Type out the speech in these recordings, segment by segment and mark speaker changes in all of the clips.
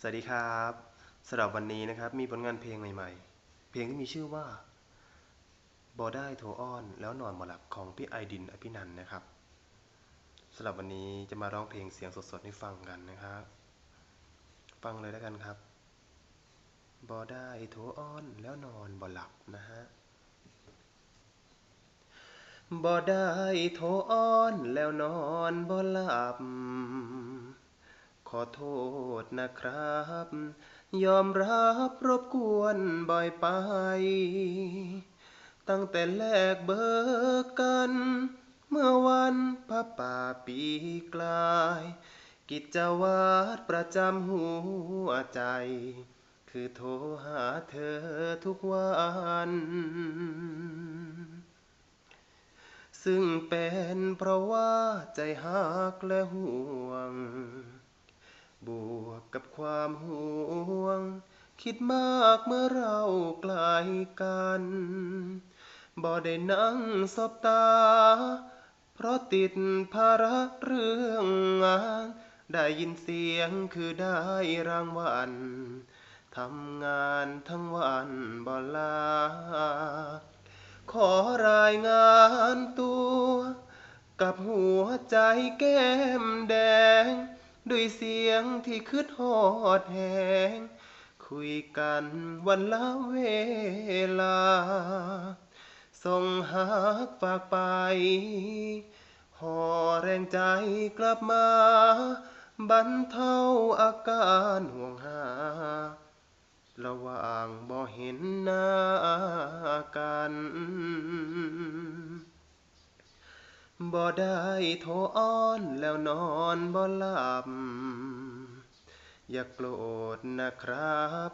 Speaker 1: สวัสดีครับสำหรับวันนี้นะครับมีผลงานเพลงใหม่ๆ เพลงที่มีชื่อว่าบอได้โทอ้อนแล้วนอนมาหลับของพี่ไอดินอภินันนะครับสำหรับวันนี้จะมาร้องเพลงเสียงสดๆให้ฟังกันนะครับ ฟังเลยแล้วกันครับบอได้โทอ้อนแล้วนอนบ่หลับนะฮะบ่ได้โทอ้อนแล้วนอนบ่หลับ ขอโทษนะครับ ยอมรับรบกวนบ่อยไป ตั้งแต่แรกเบิกกัน เมื่อวันพระป่าปีกลาย กิจวัตรประจำหัวใจ คือโทรหาเธอทุกวันซึ่งเป็นเพราะว่าใจหักและห่วง บวกกับความห่วง คิดมากเมื่อเราใกลกันบ่ได้นั่งสบตา เพราะติดภาระเรื่องงาน ได้ยินเสียงคือได้รางวัลทำงานทั้งวันบ่ลา ขอรายงานตัว กับหัวใจแก้มแดง ด้วยเสียงที่คืดฮอดแหง คุยกันวันละเวลา ส่งหักฝากไปห่อแรงใจกลับมา บรรเทาอาการห่วงหา ระหว่างบ่เห็นหน้ากัน บ่ได้โทรอ้อนแล้วนอนบ่หลับ อย่าโกรธนะครับ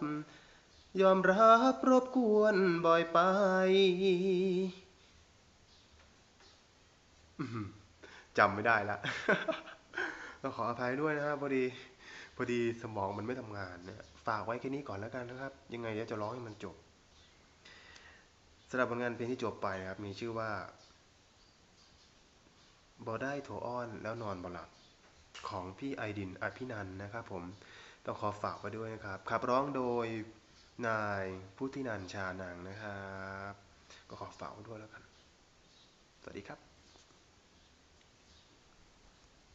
Speaker 1: ยอมรับรบกวนบ่อยไป จำไม่ได้ละต้องขออภัยด้วยนะครับพอดีพอดีสมองมันไม่ทำงานเนี่ยฝากไว้แค่นี้ก่อนแล้วกันนะครับ ยังไงเดี๋ยวจะร้องให้มันจบสำหรับผลงานเพลงที่จบไปนะครับ มีชื่อว่า บอได้โถอ้อนแล้วนอนบ่หลับของพี่ไอดินอภินันนะครับผมต้องขอฝากไว้ด้วยนะครับขับร้องโดยนายพุทธินันชานังนะครับ ก็ขอฝากไว้ด้วยแล้วกัน สวัสดีครับ